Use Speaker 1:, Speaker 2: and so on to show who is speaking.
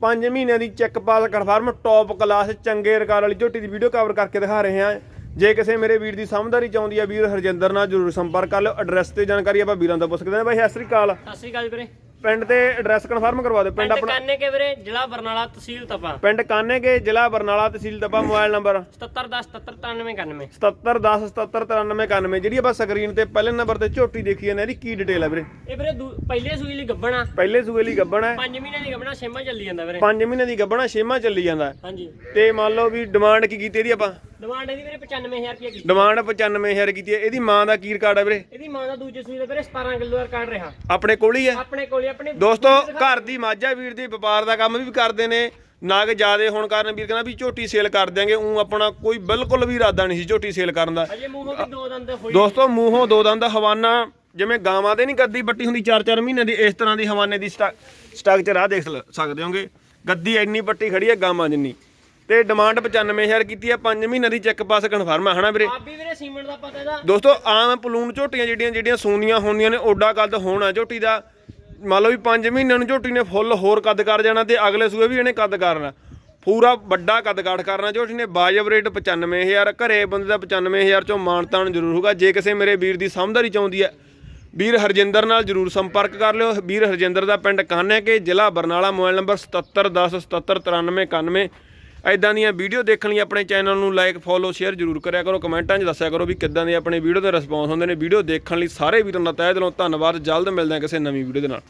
Speaker 1: 5 ਮਹੀਨਿਆਂ ਦੀ check pass confirm top class ਚੰਗੇ record ਵਾਲੀ ਝੋਟੀ ਦੀ ਵੀਡੀਓ ਕਵਰ ਕਰਕੇ ਦਿਖਾ ਰਹੇ ਹਾਂ। ਜੇ ਕਿਸੇ ਮੇਰੇ ਵੀਰ ਦੀ ਸਮਝਦਾਰੀ ਚਾਹੁੰਦੀ ਹੈ ਵੀਰ ਹਰਜਿੰਦਰ ਨਾਲ ਜਰੂਰ ਸੰਪਰਕ ਕਰ ਲਓ। ਐਡਰੈਸ ਤੇ ਜਾਣਕਾਰੀ ਆਪਾਂ ਵੀਰਾਂ ਤੋਂ ਪੁੱਛ ਸਕਦੇ ਹਾਂ। ਬਾਈ, ਸਤਿ ਸ੍ਰੀ ਅਕਾਲ।
Speaker 2: ਸਤਿ ਸ਼੍ਰੀ ਅਕਾਲ ਵੀਰੇ।
Speaker 1: ਪਿੰਡ ਤੇ ਐਡਰੈਸ ਕਨਫਰਮ ਕਰਵਾ ਦਿਓ। ਪਿੰਡ
Speaker 2: ਪਿੰਡ
Speaker 1: ਆਪਣਾ
Speaker 2: ਕਾਨੇ ਕੇ ਵੀਰੇ ਜ਼ਿਲ੍ਹਾ ਬਰਨਾਲਾ ਤਹਿਸੀਲ ਤਪਾ।
Speaker 1: ਪਿੰਡ ਕਾਨੇਕੇ ਜ਼ਿਲ੍ਹਾ ਬਰਨਾਲਾ ਤਹਿਸੀਲ ਦੱਬਾ ਮੋਬਾਈਲ ਨੰਬਰ।
Speaker 2: 7710779991
Speaker 1: 7710779391 ਜਿਹੜੀ ਆਪਾਂ ਸਕਰੀਨ ਤੇ ਪਹਿਲੇ ਨੰਬਰ ਤੇ ਝੋਟੀ ਦੇਖੀ ਜਾਂਦੇ ਇਹਦੀ ਕੀ ਡਿਟੇਲ ਹੈ ਵੀਰੇ?
Speaker 2: ਇਹ ਵੀਰੇ ਦੂ- ਪਹਿਲੇ ਸੂਈ ਲਈ ਗੱਬਣਾ
Speaker 1: ਪਹਿਲੇ ਸੂਏ ਲਈ ਗੱਬਣ ਹੈ।
Speaker 2: 5 ਮਹੀਨੇ ਦੀ ਗੱਬਣਾ ਛੇਮਾ ਚੱਲੀ ਜਾਂਦਾ ਵੀਰੇ।
Speaker 1: 5 ਮਹੀਨੇ ਦੀ ਗੱਬਣਾ ਛੇਵਾਂ ਚੱਲੀ ਜਾਂਦਾ। ਹੈ।
Speaker 2: ਹਾਂਜੀ।
Speaker 1: ਤੇ ਮੰਨ ਲਓ ਵੀ ਡਿਮਾਂਡ ਕੀ ਕੀਤੀ ਇਹਦੀ ਆਪਾਂ?
Speaker 2: ਡਿਮਾਂਡ ਇਹਦੀ ਵੀਰੇ 95000 ਰੁਪਏ ਕੀਤੀ।
Speaker 1: ਡਿਮਾਂਡ 95000 ਕੀਤੀ ਹੈ। ਇਹਦੀ ਮਾਂ ਦਾ ਕੀ ਰਿਕਾਰਡ ਹੈ ਵੀਰੇ?
Speaker 2: ਇਹਦੀ ਮਾਂ ਦਾ ਦੂਜੇ ਸੂਈ ਦਾ ਵੀਰੇ 17 ਕਿਲੋ ਦਾ ਰਿਕਾਰਡ ਰਿਹਾ।
Speaker 1: ਆਪਣੇ ਕੋਲ ਹੀ ਹੈ?
Speaker 2: ਆਪਣੇ ਕੋਲੇ ਆਪਣੀ
Speaker 1: ਦੋਸਤੋ ਘਰ ਦੀ ਮਾਝਾ ਵੀਰ ਦੀ ਵਪਾਰ ਦਾ ਕੰਮ ਵੀ ਕਰਦੇ ਨੇ। ਨਾਗ ਜਿਆਦੇ ਹੋਣ ਕਾਰਨ ਵੀਰ ਕਹਿੰਦਾ ਵੀ ਝੋਟੀ ਸੇਲ ਕਰ ਦਿਆਂਗੇ। ਉਹ ਆਪਣਾ ਕੋਈ ਬਿਲਕੁਲ ਵੀ ਇਰਾਦਾ ਨਹੀਂ ਸੀ ਝੋਟੀ ਸੇਲ ਕਰਨ ਦਾ।
Speaker 2: ਅਜੇ ਮੂੰਹੋਂ ਵੀ ਦੋ ਦੰਦ ਹੋਈ
Speaker 1: ਦੋਸਤੋ ਮੂੰਹੋਂ ਦੋ ਦੰਦ ਹਵਾਨਾ ਜਿਵੇਂ ਗਾਵਾਂ ਦੇ ਨਹੀਂ ਗੱਦੀ ਬੱਟੀ ਹੁੰਦੀ 4-4 ਮਹੀਨੇ ਦੀ ਇਸ ਤਰ੍ਹਾਂ ਦੀ ਹਵਾਨੇ ਦੀ ਸਟਾਕ ਚ ਰਾਹ ਦੇਖ ਸਕਦੇ ਹੋਗੇ। ਗੱਦੀ ਇੰਨੀ ਬੱਟੀ ਖੜੀ ਹੈ ਗਾਵਾਂ ਜਿੰਨੀ। ਤੇ ਡਿਮਾਂਡ 95000 ਕੀਤੀ ਹੈ 5 ਮਹੀਨੇ ਦੀ ਚੈੱਕ ਪਾਸ ਕਨਫਰਮ ਹੈ ਹਨਾ ਵੀਰੇ?
Speaker 2: ਆਪ ਵੀ ਵੀਰੇ ਸੀਮੈਂਟ ਦਾ ਪਤਾ ਇਹਦਾ?
Speaker 1: ਦੋਸਤੋ ਆਮ ਪਲੂਨ ਝੋਟੀਆਂ ਜਿਹੜੀਆਂ ਜਿਹੜੀਆਂ ਸੂਨੀਆਂ ਹੁੰਦੀਆਂ ਨੇ ਓਡਾ ਕੱਦ ਹੋਣਾ ਝੋਟੀ ਦਾ। ਮੰਨ ਲਓ ਵੀ 5 ਮਹੀਨਿਆਂ ਨੂੰ ਝੋਟੀ ਨੇ ਫੁੱਲ ਹੋਰ ਕੱਦ ਕਰ ਜਾਣਾ ਤੇ ਅਗਲੇ ਸੂਏ ਵੀ ਇਹਨੇ ਕੱਦ ਕਰਨਾ। ਪੂਰਾ ਵੱਡਾ ਕੱਦ ਕਾਠ ਕਰਨਾ ਝੋਟੀ ਨੇ ਵਾਜਬ ਰੇਟ 95000 ਘਰੇ ਬੰਦੇ ਦਾ 95000 ਚੋਂ ਮਾਨਤਾਨ ਜ਼ਰੂਰ ਹੋਊਗਾ। ਜੇ ਕਿਸੇ ਮੇਰੇ ਵੀਰ ਦੀ ਸਮਝਦਾਰੀ ਚਾਹੁੰਦੀ ਹੈ ਵੀਰ ਹਰਜਿੰਦਰ ਨਾਲ ਜਰੂਰ ਸੰਪਰਕ ਕਰ ਲਿਓ। ਵੀਰ ਹਰਜਿੰਦਰ ਦਾ ਪਿੰਡ ਕਾਨੇ ਕੇ ਜ਼ਿਲ੍ਹਾ ਬਰਨਾਲਾ ਮੋਬਾਈਲ ਨੰਬਰ 7710779391 ਐਦਾਂ ਦੀਆਂ ਵੀਡੀਓ ਦੇਖਣ ਲਈ ਆਪਣੇ ਚੈਨਲ ਨੂੰ ਲਾਈਕ ਫੋਲੋ ਸ਼ੇਅਰ ਜਰੂਰ ਕਰਿਆ ਕਰੋ। ਕਮੈਂਟਾਂ 'ਚ ਦੱਸਿਆ ਕਰੋ ਵੀ ਕਿੱਦਾਂ ਦੇ ਆਪਣੇ ਵੀਡੀਓ ਦੇ ਰਿਸਪੌਂਸ ਹੁੰਦੇ ਨੇ। ਵੀਡੀਓ ਦੇਖਣ ਲਈ ਸਾਰੇ ਵੀਰਾਂ ਦਾ ਤਹਿ ਦਿਲੋਂ ਧੰਨਵਾਦ। ਜਲਦ ਮਿਲਦੇ ਹਾਂ ਕਿਸੇ ਨਵੀਂ ਵੀਡੀਓ ਦੇ ਨਾਲ।